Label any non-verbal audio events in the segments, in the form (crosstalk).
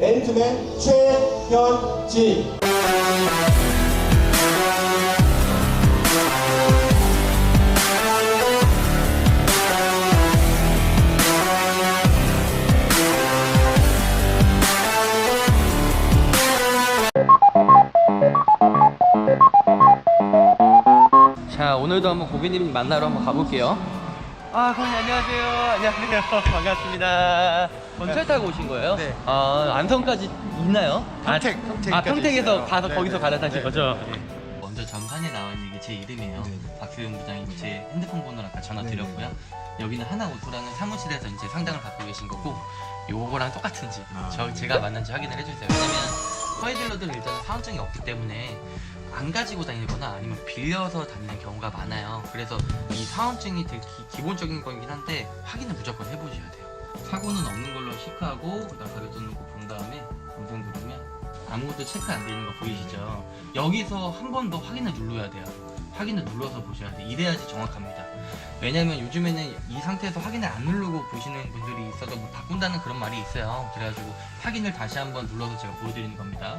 맨투맨 최현진. 자 오늘도 한번 고객님 만나러 한번 가볼게요 아 고객님 안녕하세요 안녕하세요 (laughs) 반갑습니다 전철 타고 오신 거예요? 네. 아 안성까지 있나요? 평택, 아, 평택까지 아 평택에서 있어요. 가서 네, 거기서 네. 갈아타신 네. 거죠? 네. 먼저 전판에 나와 있는 게 제 이름이에요 네, 네. 박수영 부장님 제 핸드폰 번호를 아까 전화 네, 드렸고요 여기는 하나오토라는 사무실에서 이제 상담을 받고 계신 거고 요거랑 똑같은지 아. 저 제가 맞는지 확인을 해주세요 왜냐면 허위딜러들은 일단 사원증이 없기 때문에 안 가지고 다니거나 아니면 빌려서 다니는 경우가 많아요. 그래서 이 사원증이 되게 기, 본적인 거긴 한데 확인을 무조건 해보셔야 돼요. 사고는 없는 걸로 체크하고 그다음 가격 등록 본 다음에 검색 누르면 아무것도 체크 안 돼 있는 거 보이시죠? 여기서 한 번 더 확인을 눌러야 돼요. 확인을 눌러서 보셔야 돼요. 이래야지 정확합니다. 왜냐면 요즘에는 이 상태에서 확인을 안 누르고 보시는 분들이 있어서 뭐 바꾼다는 그런 말이 있어요. 그래가지고 확인을 다시 한번 눌러서 제가 보여드리는 겁니다.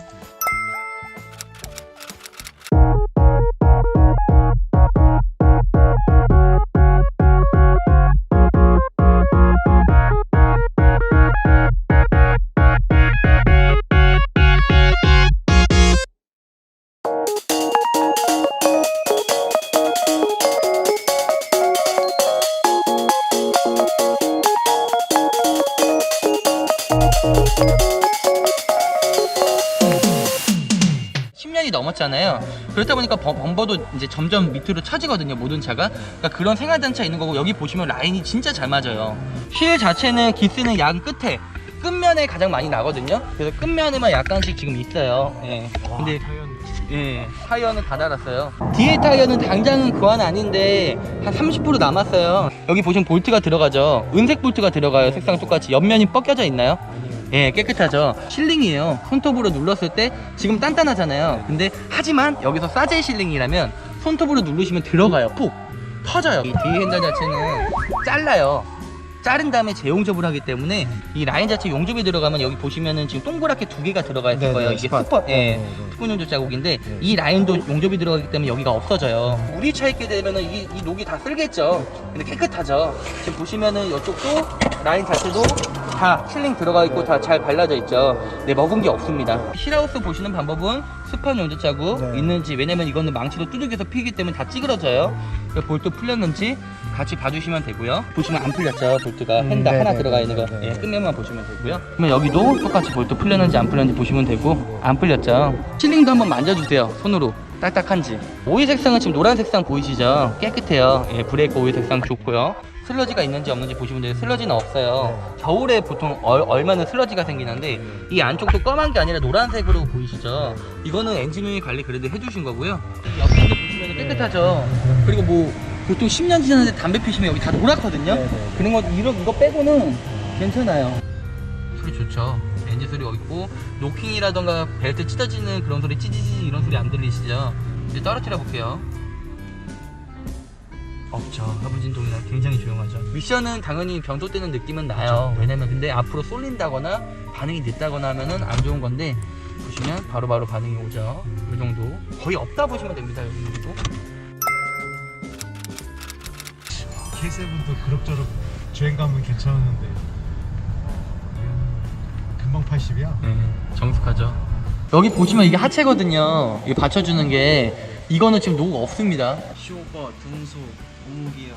십 년이 넘었잖아요. 그렇다 보니까 범- 범버도 이제 점점 밑으로 처지거든요. 모든 차가. 그러니까 그런 생활단차 있는 거고 여기 보시면 라인이 진짜 잘 맞아요. 휠 자체는 기스는 양 끝에 끝면에 가장 많이 나거든요. 그래서 끝면에만 약간씩 지금 있어요. 예. 근데 예, 타이어는 다 달았어요. 뒤에 타이어는 당장은 교환 아닌데 한 30% 남았어요. 여기 보시면 볼트가 들어가죠. 은색 볼트가 들어가요. 색상 똑같이. 옆면이 벗겨져 있나요? 예, 깨끗하죠. 실링이에요. 손톱으로 눌렀을 때 지금 단단하잖아요. 근데 하지만 여기서 사제 실링이라면 손톱으로 누르시면 들어가요. 푹 터져요. 이 뒤에 핸들 자체는 잘라요. 자른 다음에 재용접을 하기 때문에 이 라인 자체 용접이 들어가면 여기 보시면은 지금 동그랗게 두 개가 들어가 있을 네, 거예요. 네, 이게 스팟. 스팟, 예, 네, 네. 스푼 용접 자국인데 이 라인도 용접이 들어가기 때문에 여기가 없어져요. 물이 차 있게 되면은 이, 이 녹이 다 쓸겠죠. 근데 깨끗하죠. 지금 보시면은 이쪽도 라인 자체도 다 실링 들어가 있고 다 잘 발라져 있죠. 네, 먹은 게 없습니다. 힐하우스 보시는 방법은 스판 용접 자국 네. 있는지 왜냐면 이거는 망치로 두들겨서 피기 때문에 다 찌그러져요. 볼트 풀렸는지 같이 봐주시면 되고요. 보시면 안 풀렸죠, 볼트가 음, 핸다 네, 하나 네, 들어가 네, 있는 거. 네, 네. 예, 끝면만 보시면 되고요. 그러면 여기도 똑같이 볼트 풀렸는지 안 풀렸는지 보시면 되고 안 풀렸죠. 실링도 한번 만져주세요, 손으로. 딱딱한지. 오일 색상은 지금 노란 색상 보이시죠? 깨끗해요. 예, 브레이크 오일 색상 좋고요. 슬러지가 있는지 없는지 보시면 돼요. 슬러지는 없어요. 겨울에 보통 얼, 얼마는 슬러지가 생기는데 이 안쪽도 검은 게 아니라 노란색으로 보이시죠? 이거는 엔진오일 관리 그래도 해주신 거고요. 옆에 보시면 깨끗하죠. 그리고 뭐 보통 10년 지났는데 담배 피시면 여기 다 노랗거든요. 네, 네. 그런 거 이런 이거 빼고는 괜찮아요. 소리 좋죠. 엔진 소리 있고 노킹이라던가 벨트 찢어지는 그런 소리 찌지지 이런 소리 안 들리시죠? 이제 떨어뜨려 볼게요. 없죠. 하부진동이랑 굉장히 조용하죠. 미션은 당연히 변속되는 느낌은 나요. 왜냐면 근데 앞으로 쏠린다거나 반응이 늦다거나 하면은 안 좋은 건데 보시면 바로바로 반응이 오죠. 이 정도 거의 없다 보시면 됩니다. 여기 정도. K7도 그럭저럭 주행 가면 괜찮았는데 음, 금방 80이야. 네, 정숙하죠. 여기 보시면 이게 하체거든요. 이게 받쳐주는 게 이거는 지금 노고 없습니다. 쇼버, 등 소, 공기야.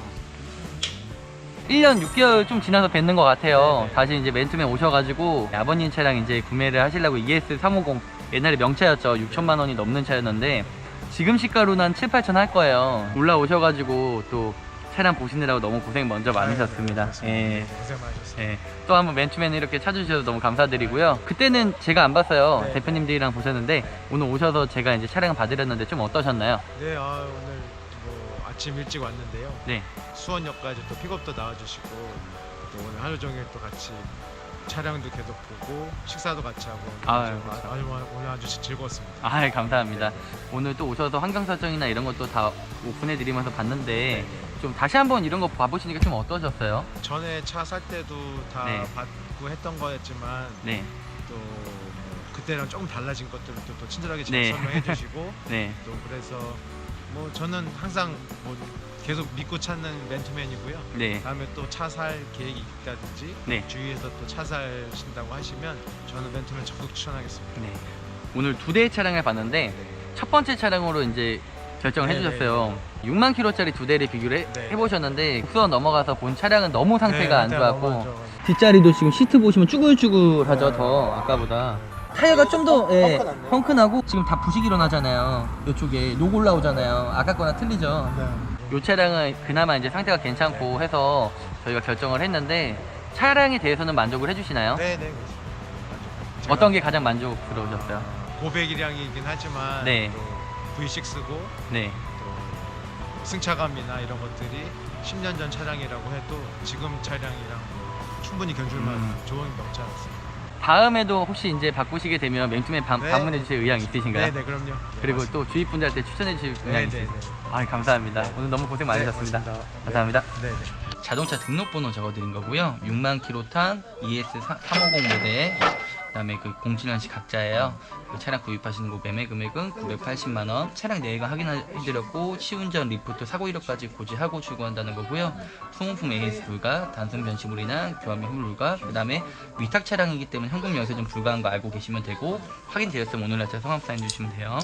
1년 6개월 좀 지나서 뵙는 것 같아요. 다시 이제 맨투맨 오셔가지고 아버님 차량 이제 구매를 하시려고 ES 350 옛날에 명차였죠. 6천만 원이 넘는 차였는데 지금 시가로는 한 7, 8천 할 거예요. 올라오셔가지고 또 차량 보시느라고 너무 고생 먼저 많으셨습니다. 예. 고생 많으셨어요. 예, 또 한번 맨투맨 이렇게 찾아주셔서 너무 감사드리고요. 그때는 제가 안 봤어요. 네. 대표님들이랑 보셨는데 오늘 오셔서 제가 이제 촬영을 받으렸는데 좀 어떠셨나요? 네, 아, 오늘 뭐 아침 일찍 왔는데요. 네. 수원역까지 또 픽업도 나와주시고 또 오늘 하루 종일 또 같이 촬영도 계속 보고 식사도 같이 하고 아유, 아주. 아주 오늘 아주 즐거웠습니다. 아, 감사합니다. 오늘 또 오셔서 환경 설정이나 이런 것도 다 오픈해 드리면서 봤는데 좀 다시 한번 이런 거 봐보시니까 좀 어떠셨어요? 전에 차 살 때도 다 네. 받고 했던 거였지만 네. 또 그때랑 조금 달라진 것들을 또, 또 친절하게 잘 네. 설명해 주시고 (laughs) 네. 또 그래서 뭐 저는 항상 뭐 계속 믿고 찾는 맨투맨이고요. 네. 다음에 또 차 살 계획이 있다든지 네. 주위에서 또 차 사신다고 하시면 저는 맨투맨 적극 추천하겠습니다. 네. 오늘 두 대의 차량을 봤는데 첫 번째 차량으로 이제 결정을 네, 해주셨어요. 6만 킬로짜리 두 대를 비교를 해- 네. 해 보셨는데 국수원 넘어가서 본 차량은 너무 상태가 안 네, 좋았고. 뒷자리도 지금 시트 보시면 쭈글쭈글하죠 네. 더 아까보다 타이어가 좀더 예, 펑크. 펑크나고 지금 다 부식 일어나잖아요 이쪽에 녹 올라오잖아요 아까 거나 틀리죠 네. 이 차량은 그나마 이제 상태가 괜찮고 해서 저희가 결정을 했는데 차량에 대해서는 만족을 해주시나요? 네, 네. 어떤 게 가장 만족스러우셨어요? 고배기량이긴 하지만 네. 또 V6고 네. 또 승차감이나 이런 것들이 10년 전 차량이라고 해도 지금 차량이랑 충분히 견줄만 음. 좋은 명차 같습니다. 다음에도 혹시 이제 바꾸시게 되면 맹투맨 방, 네. 방문해 주실 의향 있으신가요? 네, 네, 그럼요. 네, 그리고 맞습니다. 또 주위 분들한테 추천해 주실 의향 네, 네, 있으세요? 네. 아 감사합니다. 네. 오늘 너무 고생 많으셨습니다. 네. 감사합니다. 네, 네. 자동차 등록번호 적어드린 거고요. 6만 킬로 탄 ES 350 모델 그다음에 그 07년식 각자예요. 그 차량 구입하시는 거 매매 금액은 980만 원. 차량 내외관 확인해드렸고 시운전 리포트 사고 이력까지 고지하고 출고한다는 거고요. 소모품 AS 불가, 단순 변심으로 인한 교환 및 후불 불가. 그다음에 위탁 차량이기 때문에 현금 연세 좀 불가한 거 알고 계시면 되고 확인되었으면 오늘 날짜 성함 사인 주시면 돼요.